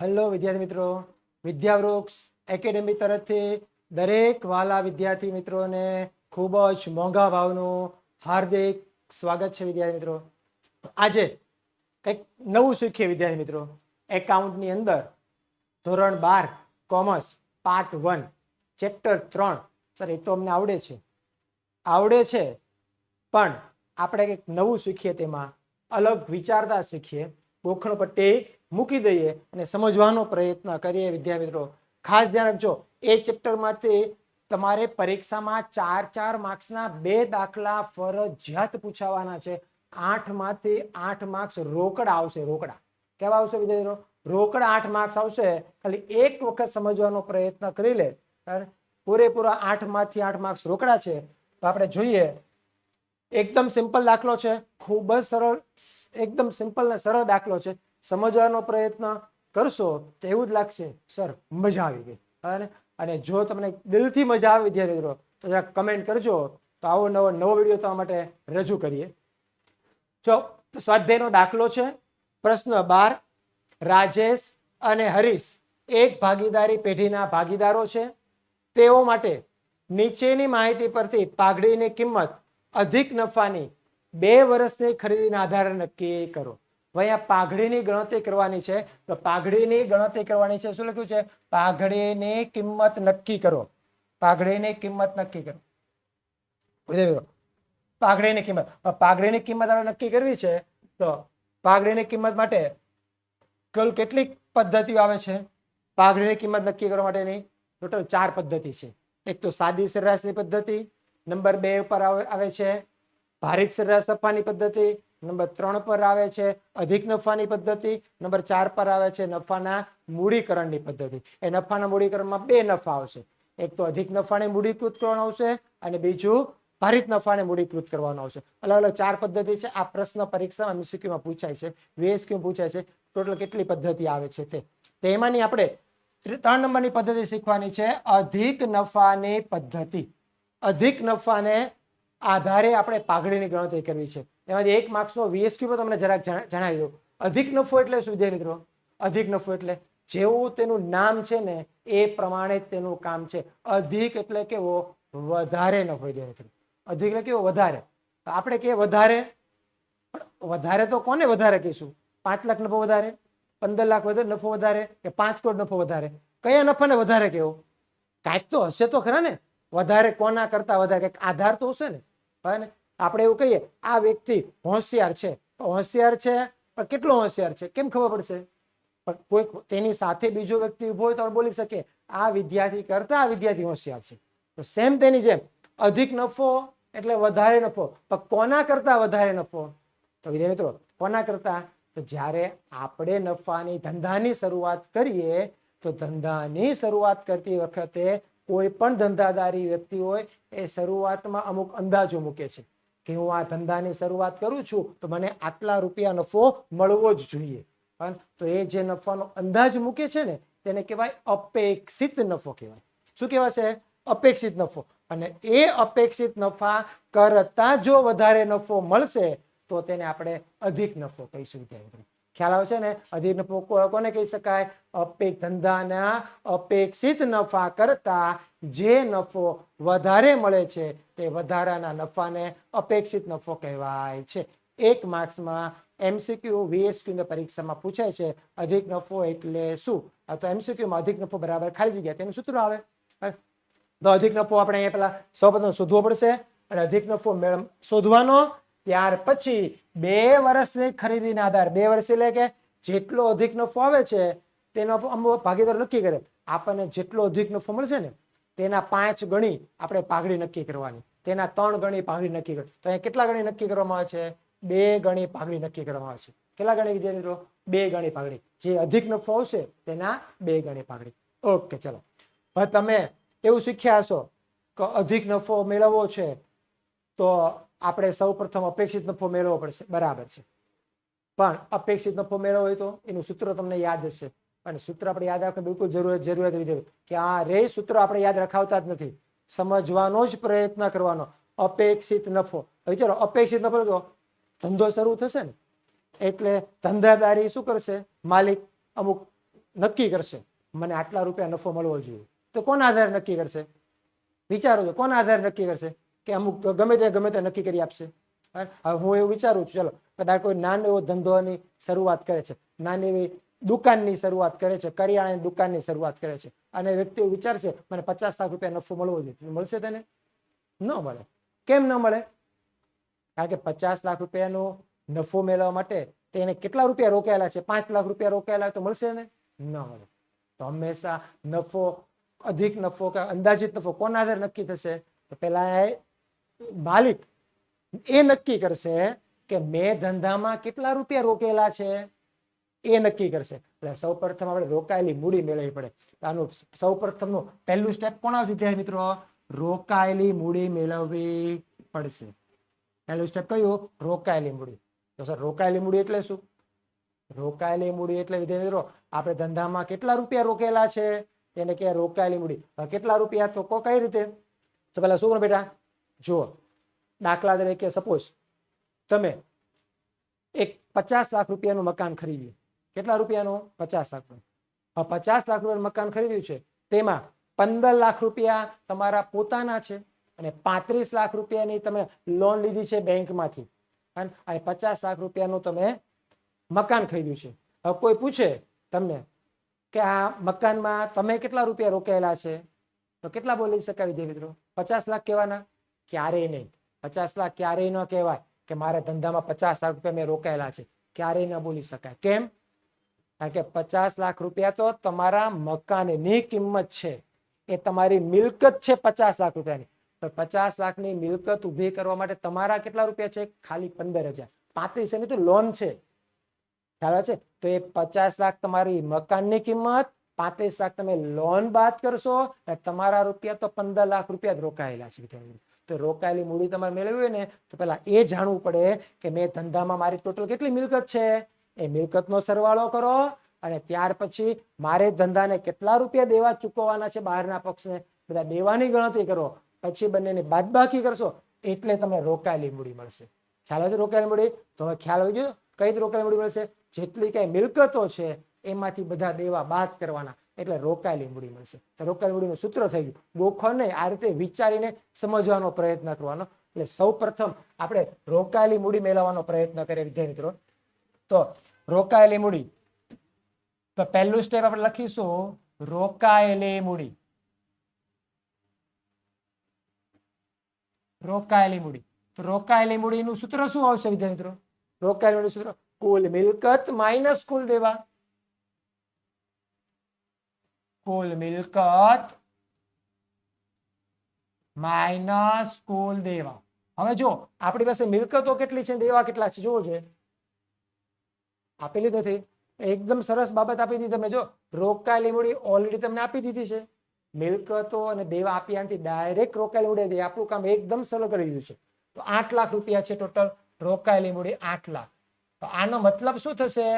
Hello વિદ્યાર્થી મિત્રો. વિદ્યાવૃક્ષ academy તરફથી દરેક વાલા વિદ્યાર્થી મિત્રોને ખૂબ જ મોંઘા ભાવનું હાર્દિક સ્વાગત છે વિદ્યાર્થી મિત્રો. આજે કંઈક નવું શીખીએ વિદ્યાર્થી મિત્રો. એકાઉન્ટની અંદર ધોરણ બાર, કોમર્સ, પાર્ટ વન, ચેપ્ટર ત્રણ. સર, એ તો અમને આવડે છે. આવડે છે, પણ આપણે કંઈક નવું શીખીએ તેમાં અલગ વિચારતા શીખીએ. ગોખણ પટ્ટી મૂકી દઈએ અને સમજવાનો પ્રયત્ન કરીએ વિદ્યા ખાસ ધ્યાન રાખજો, એ ચેપ્ટરમાંથી તમારે પરીક્ષામાં ચાર ચાર માર્ક્સના બે દાખલા ફરજિયાત પૂછાવાના છે. આઠમાંથી આઠ માર્ક્સ રોકડા આવશે, રોકડા. કેવા આવશે મિત્રો રોકડા આઠ માર્ક્સ આવશે, ખાલી એક વખત સમજવાનો પ્રયત્ન કરી લે. પૂરેપૂરા આઠમાંથી આઠ માર્ક્સ રોકડા છે. તો આપણે જોઈએ, એકદમ સિમ્પલ દાખલો છે, ખૂબ જ સરળ, એકદમ સિમ્પલ ને સરળ દાખલો છે. સમજવાનો પ્રયત્ન કરશો તો એવું જ લાગશે. સર, મજા આવી ગઈ. બરાબર? અને જો તમને દિલથી મજા આવે વિદ્યાર્થી મિત્રો તો જરા કમેન્ટ કરજો. તો આવો નવો નવો વીડિયો તમારા માટે રજૂ કરીએ. જો સ્વાધ્યાયનો દાખલો છે, પ્રશ્ન બાર, રાજેશ અને હરીશ એક ભાગીદારી પેઢીના ભાગીદારો છે. તેઓ માટે નીચેની માહિતી પરથી પાઘડીની કિંમત અધિક નફાની બે વર્ષની ખરીદીના આધારે નક્કી કરો. અહીંયા પાઘડીની ગણતરી કરવાની છે. તો પાઘડીની ગણતરી કરવાની છે. શું લખ્યું છે? પાઘડીની કિંમત નક્કી કરો. પાઘડીની કિંમત નક્કી કરો. પાઘડીની કિંમત. પાઘડીની કિંમત આપણે નક્કી કરવી છે, તો પાઘડીની કિંમત માટે કુલ કેટલી પદ્ધતિઓ આવે છે? પાઘડીની કિંમત નક્કી કરવા માટેની ટોટલ ચાર પદ્ધતિ છે. એક તો સાદી સરેરાશની પદ્ધતિ, નંબર બે ઉપર આવે છે, ભારિત સરેરાશ નફાની પદ્ધતિ નંબર ત્રણ પર આવે છે અધિક નફાની પદ્ધતિ, નંબર ચાર પર આવે છે નફાના મૂડીકરણની પદ્ધતિ. એ નફાના મૂડીકરણમાં બે નફા આવશે. એક તો અધિક નફાને મૂડીકૃત કરવાનો આવશે અને બીજું ભારિત નફાને મૂડીકૃત કરવાનો આવશે. અલગ અલગ ચાર પદ્ધતિ છે. આ પ્રશ્ન પરીક્ષામાં એમસીક્યુમાં પૂછાય છે. VSQ પૂછાય છે. ટોટલ કેટલી પદ્ધતિ આવે છે તે. તેમાંની આપણે ત્રણ નંબરની પદ્ધતિ શીખવાની છે અધિક નફાની પદ્ધતિ. અધિક નફાને આધારે આપણે પાઘડીની ગણતરી કરવી છે. એમાંથી એક માર્ક્સનો વીએસક્યુ પણ તમને જરાક જણા- જણાવી દઉં. અધિક નફો એટલે શું વિદ્યાર્થી મિત્રો? અધિક નફો એટલે જેવું તેનું નામ છે ને, એ પ્રમાણે તેનું કામ છે. અધિક એટલે કેવો? વધારે નફો વિદ્યાર્થી મિત્રો. અધિક એટલે કેવો? વધારે. આપણે કે વધારે. વધારે તો કોને વધારે કહીશું? પાંચ લાખ નફો વધારે, પંદર લાખ વધારે, નફો વધારે કે પાંચ કરોડ નફો વધારે? કયા નફાને વધારે કેવો? કાંઈક તો હશે તો ખરા ને. વધારે કોના કરતા વધારે? આધાર તો હશે ને? ને? આપણે એવું કહીએ, આ વ્યક્તિ હોશિયાર છે. હોશિયાર છે? પણ કેટલો હોશિયાર છે? કેમ ખબર પડશે? પણ કોઈક તેની સાથે બીજો વ્યક્તિ ઊભો હોય તો બોલી શકે આ વિદ્યાર્થી કરતા આ વિદ્યાર્થી હોશિયાર છે. તો સેમ તેની જેમ, અધિક નફો એટલે વધારે નફો. પણ કોના કરતા વધારે નફો? તો વિદ્યાર્થી મિત્રો, કોના કરતા? તો જ્યારે આપણે નફાની ધંધાની શરૂઆત કરીએ, તો ધંધાની શરૂઆત કરતી વખતે કોઈ પણ ધંધાદારી વ્યક્તિ હોય, એ શરૂઆતમાં અમુક અંદાજો મૂકે છે કે હું આ ધંધાની શરૂઆત કરું છું, તો મને આટલા રૂપિયા નફો મળવો જ જોઈએ. તો એ જે નફાનો અંદાજ મૂકે છે ને, તેને કહેવાય અપેક્ષિત નફો કહેવાય. શું કહેવાશે? અપેક્ષિત નફો. અને એ અપેક્ષિત નફા કરતા જો વધારે નફો મળશે, તો તેને આપણે અધિક નફો કહીશું મિત્રો. ખ્યાલ આવશે ને? કો- કોને કહી શકાય? અપેક ધંધાના અપેક્ષિત નફા કરતા જે નફો વધારે મળે છે તે વધારાના નફાને અપેક્ષિત નફો કહેવાય છે. એક માર્ક્સમાં એમસીક્યુ વીએસક્યુ પરીક્ષામાં પૂછાય છે, અધિક નફો એટલે શું? તો એમસીક્યુમાં અધિક નફો બરાબર ખાલી જગ્યા તેનું સૂત્ર આવે. તો અધિક નફો આપણે અહીંયા પેલા સૌપ્રથમ શોધવો પડશે અને અધિક નફો મેળવ- શોધવાનો ત્યાર પછી બે વર્ષની ખરીદીના આધાર, બે વર્ષ એટલે કે જેટલો અધિક નફો આવે છે, તેનો અમુક ભાગીદાર નક્કી કરે. આપણને જેટલો અધિક નફો મળશે ને, તેના પાંચ ગણી આપણે પાઘડી નક્કી કરવાની. તેના ત્રણ ગણી પાઘડી નક્કી કરવી તો અહીંયા કેટલા ગણી નક્કી કરવામાં આવે છે? બે ગણી પાઘડી નક્કી કરવામાં આવે છે. કેટલા ગણી વિદ્યાર્થી મિત્રો બે ગણી પાઘડી. જે અધિક નફો આવશે, તેના બે ગણી પાઘડી. ઓકે, ચલો. હવે તમે એવું શીખ્યા હશો કે અધિક નફો મેળવવો છે, તો આપણે સૌ પ્રથમ અપેક્ષિત નફો મેળવવો પડશે. બરાબર છે. પણ અપેક્ષિત નફો મેળવવો હોય તો એનું સૂત્ર તમને યાદ હશે. અને સૂત્ર આપણે યાદ રાખવું બિલકુલ જરૂર જરૂરિયાત વિધેય કે આ રે સૂત્ર આપણે યાદ રખાવતા જ નથી. સમજવાનો જ પ્રયત્ન કરવાનો. અપેક્ષિત નફો. હવે ચાલો, અપેક્ષિત નફો તો ધંધો શરૂ થશે ને. એટલે ધંધાદારી શું કરશે? માલિક અમુક નક્કી કરશે. મને આટલા રૂપિયા નફો મળવો જોઈએ. તો કોના આધારે નક્કી કરશે? વિચારો છો, કોના આધારે નક્કી કરશે? કે અમુક ગમે તે ગમે તે નક્કી કરી આપશે? હવે હું એવું વિચારું છું, ચલો, કદાચ કોઈ નાનો એવો ધંધોની શરૂઆત કરે છે. નાની એવી દુકાનની શરૂઆત કરે છે, કરિયાણાની દુકાનની શરૂઆત કરે છે. અને વ્યક્તિ વિચારશે, મને પચાસ લાખ રૂપિયા નફો મળવો જોઈએ. મળશે તેને? ન મળે. કેમ ન મળે? કારણ કે પચાસ લાખ રૂપિયાનો નફો મેળવવા માટે તેને કેટલા રૂપિયા રોકાયેલા છે? પાંચ લાખ રૂપિયા રોકાયેલા તો મળશે ને ન મળે. તો હંમેશા નફો, અધિક નફો કે અંદાજિત નફો કોના આધારે નક્કી થશે? તો એ માલિક, એ નક્કી કરશે કે મેં ધંધામાં કેટલા રૂપિયા રોકેલા છે? એ નક્કી કરશે. એટલે સૌ પ્રથમ આપણે રોકાયેલી મૂડી મેળવવી પડે. આનું સૌ પ્રથમનું પહેલું સ્ટેપ કોના વિદ્યાર્થી મિત્રો? રોકાયેલી મૂડી મેળવવી પડશે. પહેલું સ્ટેપ કયું? રોકાયેલી મૂડી. તો સર રોકાયેલી મૂડી એટલે શું? રોકાયેલી મૂડી એટલે વિદ્યાર્થી મિત્રો, આપણે ધંધામાં કેટલા રૂપિયા રોકેલા છે? એને કે રોકાયેલી મૂડી. કેટલા રૂપિયા? તો કઈ રીતે? તો પેલા શું કરો બેટા? જુઓ, દાખલા તરીકે સપોઝ તમે એક પચાસ લાખ રૂપિયાનું મકાન ખરીદ્યું. કેટલા રૂપિયાનું? પચાસ લાખ હવે પચાસ લાખ રૂપિયાનું મકાન ખરીદ્યું છે, તેમાં પંદર લાખ રૂપિયા તમારા પોતાના છે અને પાંત્રીસ લાખ રૂપિયાની તમે લોન લીધી છે બેંકમાંથી. અને પચાસ લાખ રૂપિયાનું તમે મકાન ખરીદ્યું છે. હવે કોઈ પૂછે તમને કે આ મકાનમાં તમે કેટલા રૂપિયા રોકાયેલા છે? તો કેટલા બોલી શકાય વિદ્યાર્થી મિત્રો? પચાસ લાખ કહેવાના? ક્યારેય નહીં. પચાસ લાખ ક્યારેય ન કહેવાય કે મારા ધંધામાં પચાસ લાખ રૂપિયા મેં રોકાયેલા છે. ક્યારેય ન બોલી શકાય. કેમ? કારણ કે પચાસ લાખ રૂપિયા તો તમારા મકાનની કિંમત છે. એ તમારી મિલકત છે પચાસ લાખ રૂપિયાની. પણ પચાસ લાખની મિલકત ઊભી કરવા માટે તમારા કેટલા રૂપિયા છે? ખાલી પંદર હજાર. પાંત્રીસ એની તો લોન છે. ખ્યાલ છે? તો એ પચાસ લાખ તમારી મકાનની કિંમત, પાંત્રીસ લાખ તમે લોન બાદ કરશો અને તમારા રૂપિયા તો પંદર લાખ રૂપિયા જ રોકાયેલા છે વિદ્યાર્થી. તો રોકાયેલી મૂડી તમારે મેળવવી હોય ને, તો પેલા એ જાણવું પડે કે મેં ધંધામાં મારી ટોટલ કેટલી મિલકત છે? એ મિલકતનો સરવાળો કરો અને ત્યાર પછી મારે ધંધાને કેટલા રૂપિયા દેવા ચૂકવવાના છે બહારના પક્ષને? બધા દેવાની ગણતરી કરો, પછી બંનેની બાદબાકી કરશો, એટલે તમને રોકાયેલી મૂડી મળશે. ખ્યાલ આવે છે રોકાયેલી મૂડી? તો હવે ખ્યાલ આવી ગયો, કઈ રોકાયેલી મૂડી મળશે? જેટલી કઈ મિલકતો છે, એમાંથી બધા દેવા બાદ કરવાના. એટલે રોકાયેલી મૂડી મળશે. તો રોકાયેલી સૂત્ર થઈ ગયું. ગોખો નહીં આ રીતે વિચારીને સમજવાનો પ્રયત્ન કરવાનો. એટલે સૌ પ્રથમ આપણે રોકાયેલી મૂડી મેળવવાનો પ્રયત્ન કરીએ વિદ્યાર્થી મિત્રો. તો રોકાયેલી મૂડી. તો પહેલું સ્ટેપ આપણે લખીશું. રોકાયેલી મૂડી. રોકાયેલી મૂડી. તો રોકાયેલી મૂડીનું સૂત્ર શું આવશે વિદ્યાર્થી મિત્રો? રોકાયેલી મૂડી સૂત્ર કુલ મિલકત માઇનસ કુલ દેવા. કુલ મિલકત માઇનસ કુલ દેવા. હવે જો, આપણી પાસે મિલકતો કેટલી છે દેવા કેટલા છે? જોવો છે આપેલી નથી એકદમ સરસ બાબત આપી દીધી તમે. જો, રોકાયેલી મૂડી ઓલરેડી તમને આપી દીધી છે. મિલકતો અને દેવા આપ્યા નથી ડાયરેક્ટ રોકાયેલી મૂડી દે આપણું કામ એકદમ સરળ કરી દીધું છે. તો આઠ લાખ રૂપિયા છે ટોટલ રોકાયેલી મૂડી આઠ લાખ. તો આનો મતલબ શું થશે?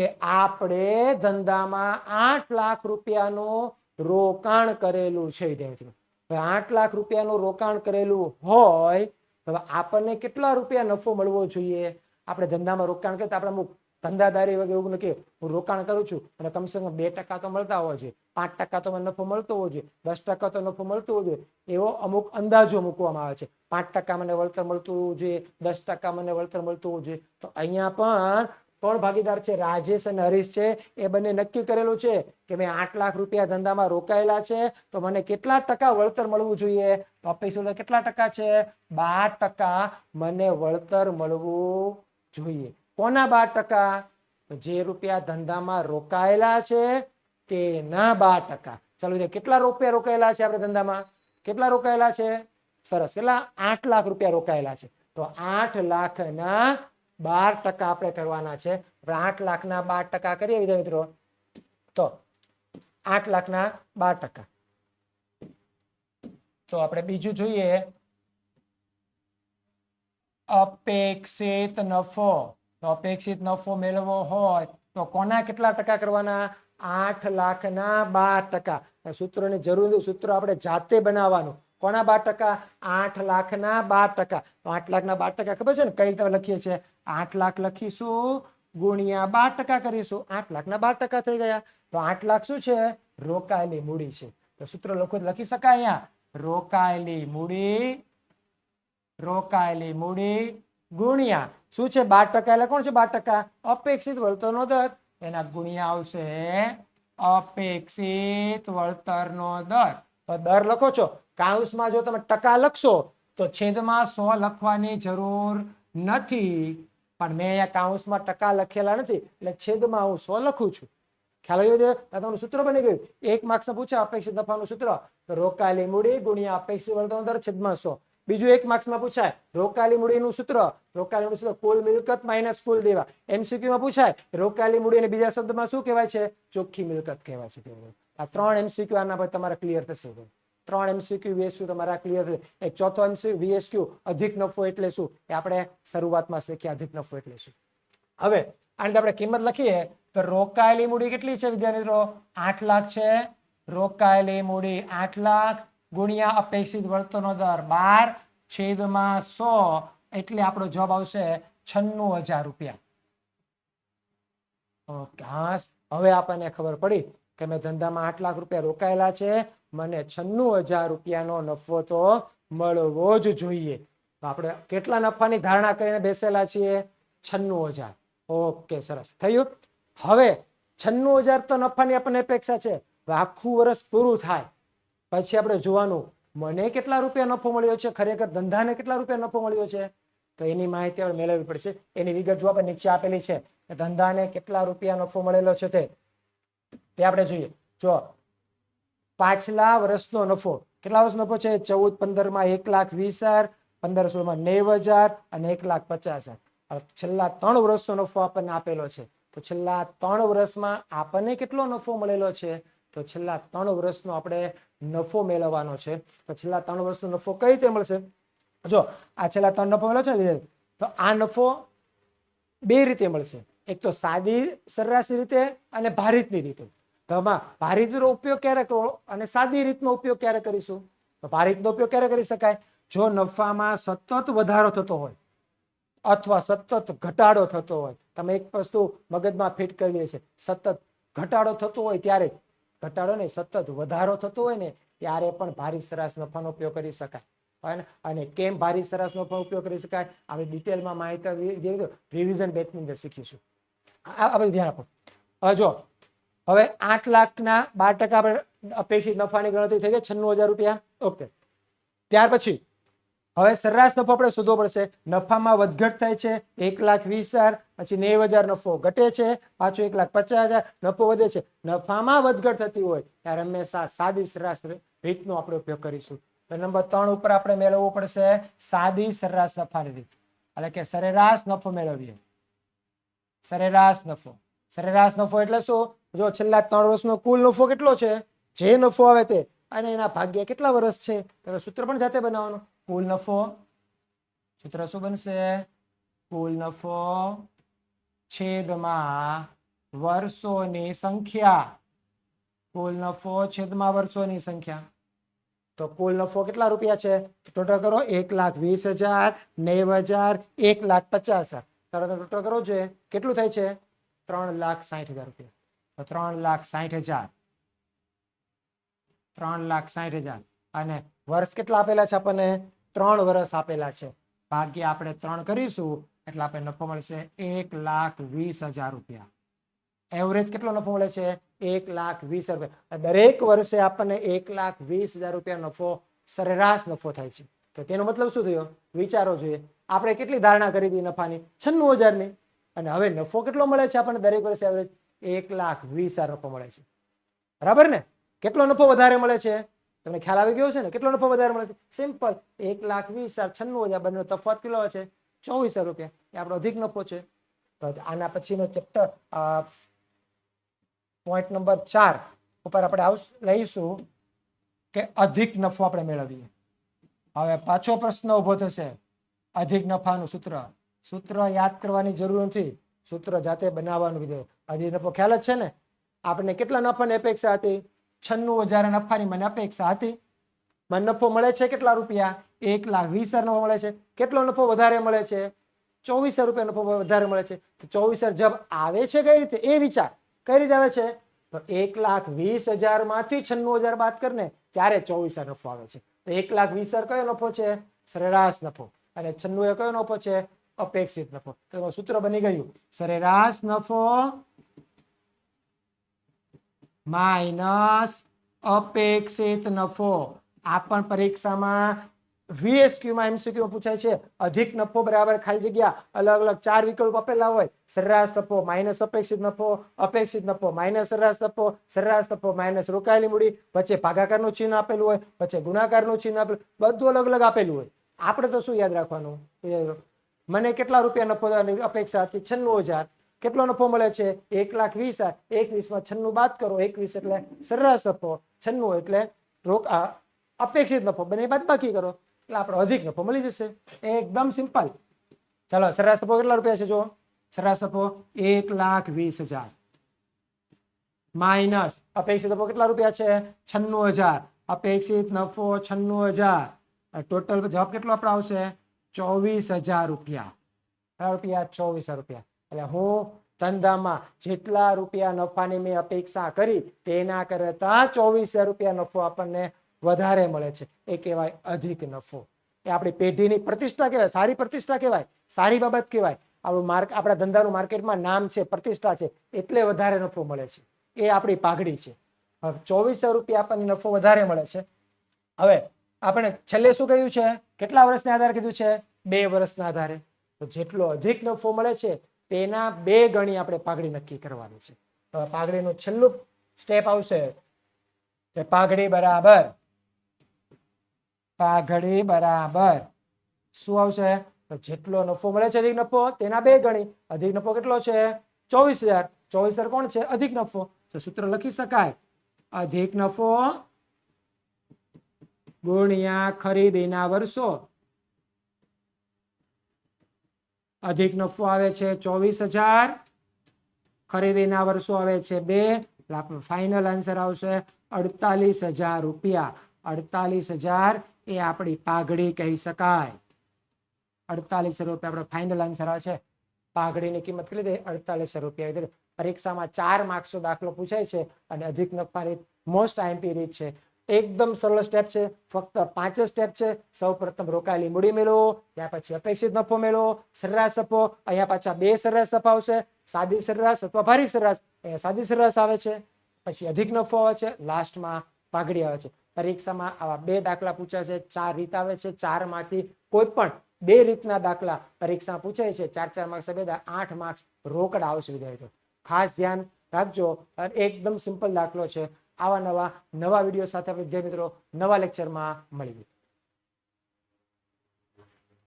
કે આપણે ધંધામાં આઠ લાખ રૂપિયાનું રોકાણ કરેલું છે, વિદ્યાર્થીઓ. આઠ લાખ રૂપિયાનું રોકાણ કરેલું હોય, તો હવે આપણને કેટલા રૂપિયા નફો મળવો જોઈએ? આપણે ધંધામાં રોકાણ કરતા આપણે અમુક ધંધાદારી વગેરે એવું નથી. હું રોકાણ કરું છું અને કમસે કમ બે ટકા તો મળતા હોય છે, પાંચ ટકા તો મને નફો મળતો હોવો જોઈએ દસ ટકા તો નફો મળતો હોવો જોઈએ એવો અમુક અંદાજો મૂકવામાં આવે છે. પાંચ ટકા મને વળતર મળતું હોવું જોઈએ દસ ટકા મને વળતર મળતું હોવું જોઈએ તો અહીંયા પણ કોણ ભાગીદાર છે? રાજેશ અને હરીશ છે. એ બંને નક્કી કરેલું છે કે મેં આઠ લાખ રૂપિયા ધંધામાં રોકાયેલા છે. તો મને કેટલા ટકા વળતર મળવું જોઈએ? તો પૈસા કેટલા ટકા છે? બાર ટકા મને વળતર મળવું જોઈએ. કોના બાર ટકા? જે રૂપિયા ધંધામાં રોકાયેલા છે તેના બાર ટકા. ચાલો કેટલા રૂપિયા રોકાયેલા છે આપણે ધંધામાં? કેટલા રોકાયેલા છે? સરસ, કેટલા? આઠ લાખ રૂપિયા રોકાયેલા છે. તો આઠ લાખના બાર ટકા આપણે કરવાના છે. આઠ લાખના બાર ટકા કરીએ વિદ્યા મિત્રો. તો આઠ લાખના બાર ટકા. તો આપણે બીજું જોઈએ. અપેક્ષિત નફો. તો અપેક્ષિત નફો મેળવવો હોય તો કોના કેટલા ટકા કરવાના? આઠ લાખના બાર ટકા. સૂત્રોની જરૂર સૂત્ર આપણે જાતે બનાવવાનું. કોના બાર ટકા? આઠ લાખના બાર ટકા. તો આઠ લાખના બાર ટકા ખબર છે ને? કઈ રીતે લખીએ છીએ? આઠ લાખ લખીશું, ગુણ્યા બાર ટકા કરીશું. આઠ લાખના બાર ટકા થઈ ગયા. તો આઠ લાખ શું છે? રોકાયેલી મૂડી છે. તો સૂત્ર લખો લખી શકાય અહીંયા. રોકાયેલી મૂડી રોકાયેલી મૂડી, ગુણ્યા. શું છે? બાર ટકા એટલે કોણ છે? બાર ટકા? અપેક્ષિત વળતરનો દર. એના ગુણ્યા આવશે અપેક્ષિત વળતરનો દર. તો દર લખો છો. કાઉન્સમાં જો તમે ટકા લખશો, તો છેદમાં સો લખવાની જરૂર નથી. પણ મેં અહીંયા કાઉન્સમાં ટકા લખેલા નથી, એટલે છેદમાં હું સો લખું છું. ખ્યાલ આવ્યો છે? તમારું સૂત્ર બની રોકાયેલી મૂડી સો. બીજું એક માર્ક્સમાં પૂછાય. રોકાયેલી મૂડીનું સૂત્ર. રોકાયેલી સૂત્ર કુલ મિલકત માઇનસ કુલ દેવા. MCQ માં પૂછાય. રોકાયેલી મૂડી અને બીજા શબ્દમાં શું કહેવાય છે? ચોખ્ખી મિલકત કહેવાય છે. આ ત્રણ એમસીક્યુ આના પર તમારે ક્લિયર થશે. ત્રણ એમસીક્યુ વીએસક્યુ તમારા ક્લિયર થશે એક ચોથો એમસી વીએસક્યુ અધિક નફો એટલે શું? એ આપણે શરૂઆતમાં શીખ્યા, અધિક નફો એટલે શું? હવે આની આપણે કિંમત લખીએ, તો રોકાયેલી મૂડી કેટલી છે વિદ્યાર્થી મિત્રો? આઠ લાખ છે. રોકાયેલી મૂડી આઠ લાખ ગુણ્યા અપેક્ષિત વળતરનો દર બાર છેદમાં સો એટલે આપણો જવાબ આવશે છન્નું હજાર રૂપિયા. ઓકે હા હવે આપણને ખબર પડી કે મેં ધંધામાં આઠ લાખ રૂપિયા રોકાયેલા છે. મને છન્નું હજાર રૂપિયાનો નફો તો મળવો જ જોઈએ. તો આપણે કેટલા નફાની ધારણા કરીને બેસેલા છીએ? છન્નું હજાર. ઓકે, સરસ. થયું? હવે છન્નું હજાર તો નફાની આપણને અપેક્ષા છે. આખું વર્ષ પૂરું થાય. પછી આપણે જોવાનું, મને કેટલા રૂપિયા નફો મળ્યો છે? ખરેખર ધંધાને કેટલા રૂપિયા નફો મળ્યો છે? તો એની માહિતી આપણે મેળવવી પડશે. એની વિગત જો આપણે નીચે આપેલી છે, કે ધંધાને કેટલા રૂપિયા નફો મળેલો છે તે. તે આપણે જોઈએ. જો પાછલા વર્ષનો નફો કેટલા વર્ષ નફો છે? ચૌદ પંદરમાં એક લાખ વીસ હજાર, પંદર સોળમાં નેવ હજાર અને એક લાખ પચાસ હજાર. છેલ્લા ત્રણ વર્ષનો નફો આપણને આપેલો છે. તો છેલ્લા ત્રણ વર્ષમાં આપણને કેટલો નફો મળેલો છે? તો છેલ્લા ત્રણ વર્ષનો આપણે નફો મેળવવાનો છે. તો છેલ્લા ત્રણ વર્ષનો નફો કઈ રીતે મળશે? જો, આ છેલ્લા ત્રણ નફો મળ્યો છે તો આ નફો બે રીતે મળશે. એક તો સાદી સરેરાશી રીતે અને ભારિતની રીતે. તો આમાં ભારિતનો ઉપયોગ ક્યારે કરો અને સાદી રીતનો ઉપયોગ ક્યારે કરીશું તો ભારિતનો ઉપયોગ ક્યારે કરી શકાય જો નફામાં સતત વધારો થતો હોય અથવા સતત ઘટાડો થતો હોય તમે એક વસ્તુ મગજમાં ફિટ કરી છે સતત ઘટાડો થતો હોય ત્યારે ઘટાડો નહીં સતત વધારો થતો હોય ને ત્યારે પણ ભારી સરાશ નફાનો ઉપયોગ કરી શકાય અને કેમ ભારી સરાશનો પણ ઉપયોગ કરી શકાય આપણે ડિટેલમાં માહિતી રિવિઝન બેચની અંદર શીખીશું આ બધું ધ્યાન આપો જો હવે આઠ લાખના બાર ટકા અપેક્ષિત નફાની ગણતરી થઈ ગઈ, છન્નું હજાર રૂપિયા. ઓકે. ત્યાર પછી, હવે સરેરાશ નફો આપણે શોધવો પડશે. નફામાં વધઘટ થાય છે, એક લાખ વીસ હજાર, પછી નેવ હજાર નફો ઘટે છે, પાછું એક લાખ પચાસ હજાર, નફો વધે છે. નફામાં વધઘટ થતી હોય, ત્યારે હંમેશા સાદી સરેરાશ રીતનો આપણે ઉપયોગ કરીશું. નંબર ત્રણ ઉપર આપણે મેળવવું પડશે, સાદી સરેરાશ નફાની રીત. એટલે કે સરેરાશ નફો મેળવીએ. સરેરાશ નફો. સરેરાશ નફો એટલે શું? જો છેલ્લા ત્રણ વર્ષનો કુલ નફો કેટલો છે? જે નફો આવે તે. અને એના ભાગ્યા કેટલા વર્ષ છે? તો સૂત્ર પણ જાતે બનાવવાનું. કુલ નફો સૂત્ર શું બનશે? કુલ નફો છેદમાં વર્ષોની સંખ્યા. કુલ નફો છેદમાં વર્ષોની સંખ્યા. તો કુલ નફો કેટલા રૂપિયા છે? ટોટલ કરો એક લાખ વીસ હજાર નેવ હજાર એક લાખ પચાસ હજાર. તરત ટોટલ કરો જોઈએ કેટલું થાય છે? ત્રણ લાખ સાઠ હજાર રૂપિયા. તો ત્રણ લાખ સાઠ હજાર. ત્રણ લાખ સાઠ હજાર. અને વર્ષ કેટલા આપેલા છે આપણને? ત્રણ વર્ષ આપેલા છે. ભાગ્ય આપણે ત્રણ કરીશું, એટલે આપણે નફો મળશે એક લાખ વીસ હજાર રૂપિયા. એવરેજ કેટલો નફો મળે છે? એક લાખ વીસ રૂપિયા. દરેક વર્ષે આપણને એક લાખ વીસ હજાર રૂપિયા નફો, સરેરાશ નફો થાય છે. તો તેનો મતલબ શું થયો? વિચારો જોઈએ. આપણે કેટલી ધારણા કરી હતી નફાની? છન્નું હજારની. અને હવે નફો કેટલો મળે છે આપણને દરેક વર્ષે એવરેજ એક લાખ વીસ હજાર નફો મળે છે. બરાબર ને? કેટલો નફો વધારે મળે છે? તમને ખ્યાલ આવી ગયો છે ને? કેટલો નફો વધારે મળે છે? સિમ્પલ એક લાખ વીસ હજાર, છન્નું હજાર બંને તફાવત કેટલો છે ચોવીસ હજાર રૂપિયા. એ આપણો અધિક નફો છે. તો આના પછીનો ચેપ્ટર પોઈન્ટ નંબર ચાર ઉપર આપણે આવ, લઈશું કે અધિક નફો આપણે મેળવીએ. હવે પાછો પ્રશ્ન ઊભો થશે. અધિક નફાનું સૂત્ર. સૂત્ર યાદ કરવાની જરૂર નથી. સૂત્ર જાતે બનાવવાનું કીધું હજી નફો ખ્યાલ જ છે ને? આપણને કેટલા નફાની અપેક્ષા હતી? છન્નું હજાર નફાની મને અપેક્ષા હતી. મને નફો મળે છે કેટલા રૂપિયા? એક લાખ વીસ હજાર નફો મળે છે. કેટલો નફો વધારે મળે છે? ચોવીસ હજાર રૂપિયા નફો વધારે મળે છે. તો ચોવીસ હજાર જબ આવે છે કઈ રીતે? એ વિચાર. કઈ રીતે આવે છે? તો એક લાખ વીસ હજારમાંથી છન્નું હજાર બાદ કરીને ત્યારે ચોવીસ હજાર નફો આવે છે. તો એક લાખ વીસ હજાર કયો નફો છે? સરેરાશ નફો. અને છન્નું એ કયો નફો છે? અપેક્ષિત નફો તો સૂત્ર બની ગયું. સરેરાશ નફો માઇનસ અપેક્ષિત નફો. આ પણ પરીક્ષામાં VSQ માં MCQ માં પૂછાય છે. અધિક નફો બરાબર ખાલી જગ્યા અલગ અલગ ચાર વિકલ્પ આપેલા હોય. સરેરાશ નફો માઇનસ અપેક્ષિત નફો અપેક્ષિત નફો માઇનસ સરેરાશ નફો સરેરાશ નફો માઇનસ રોકાયેલી મૂડી, વચ્ચે ભાગાકારનું ચિહ્ન આપેલું હોય, વચ્ચે ગુણાકારનું ચિહ્ન આપેલું બધું અલગ અલગ આપેલું હોય. આપણે તો શું યાદ રાખવાનું? મને કેટલા રૂપિયા નફો અપેક્ષા હતી? છન્નું હજાર. કેટલો નફો મળે છે? એક લાખ વીસ હજાર. એકવીસમાં છન્નું બાદ કરો. એકવીસ એટલે સરેરાશ નફો. છન્નું એટલે રોક અપેક્ષિત નફો. બંને બાદ બાકી કરો. એટલે આપણો અધિક નફો મળી જશે. એકદમ સિમ્પલ. ચાલો, સરેરાશ નફો કેટલા રૂપિયા છે જો સરેરાશ નફો એક લાખ વીસ હજાર. માઇનસ અપેક્ષિત નફો કેટલા રૂપિયા છે? છન્નું હજાર. અપેક્ષિત નફો છન્નું હજાર. ટોટલ જવાબ કેટલો આપણે આવશે? ચોવીસ હજાર રૂપિયા. રૂપિયા, ચોવીસ રૂપિયા. એટલે હું ધંધામાં જેટલા રૂપિયા નફાની મેં અપેક્ષા કરી, તેના કરતા ચોવીસ રૂપિયા નફો આપણને વધારે મળે છે. એ કહેવાય અધિક નફો. એ આપણી પેઢીની પ્રતિષ્ઠા કહેવાય, સારી પ્રતિષ્ઠા કહેવાય, સારી બાબત કહેવાય. આપણું માર્ક, આપણા ધંધાનું માર્કેટમાં નામ છે, પ્રતિષ્ઠા છે, એટલે વધારે નફો મળે છે. એ આપણી પાઘડી છે. હવે ચોવીસો રૂપિયા આપણને નફો વધારે મળે છે. હવે આપણે છેલ્લે શું કહ્યું છે? કેટલા વર્ષના આધારે કીધું છે? બે વર્ષના આધારે. તો જેટલો અધિક નફો મળે છે, તેના બે ગણી આપણે પાઘડી નક્કી કરવાની છે. હવે પાઘડીનું છેલ્લું સ્ટેપ આવશે પાઘડી બરાબર પાઘડી બરાબર. શું આવશે? તો જેટલો નફો મળે છે અધિક નફો, તેના બે ગણી. અધિક નફો કેટલો છે? ચોવીસ હજાર. ચોવીસ હજાર કોણ છે? અધિક નફો. તો સૂત્ર લખી શકાય. અધિક નફો ગુણ્યા ખરીદીના વર્ષો. અધિક નફો આવે છે ચોવીસ હજાર. ખરીદીના વર્ષો આવે છે બે. આપણો આન્સર આવશે અડતાલીસ હજાર રૂપિયા. અડતાલીસ હજાર એ આપણી પાઘડી કહી શકાય. અડતાલીસ રૂપિયા આપણો ફાઇનલ આન્સર આવે છે. પાઘડીની કિંમત કેટલી થઈ? અડતાલીસ રૂપિયા પરીક્ષામાં ચાર માર્ક્સનો દાખલો પૂછાય છે અને અધિક નફાની મોસ્ટ આઈમ્પી રીત છે. એકદમ સરળ સ્ટેપ છે. ફક્ત પાંચ જ સ્ટેપ છે. સૌ પ્રથમ રોકાયેલી મૂડી મેળવો ત્યાર પછી અપેક્ષિત નફો મેળવો, સરેરાશ નફો અહીંયા પાછા બે સરેરાશ નફા આવશે, સાદી સરેરાશ અથવા ભારી સરેરાશ, અહીંયા સાદી સરેરાશ આવે છે. પછી અધિક નફો આવે છે લાસ્ટમાં પાઘડી આવે છે. પરીક્ષામાં આવા બે દાખલા પૂછાય છે, ચાર રીત આવે છે ચારમાંથી કોઈ પણ બે રીતના દાખલા પરીક્ષામાં પૂછાય છે, ચાર ચાર માર્ક્સ બે આઠ માર્ક્સ રોકડા આવશે વિદ્યાર્થીઓ. ખાસ ધ્યાન રાખજો. એકદમ સિમ્પલ દાખલો છે. આવા નવા નવા વીડિયો સાથે આપણે વિદ્યાર્થી મિત્રો નવા લેક્ચરમાં મળીએ.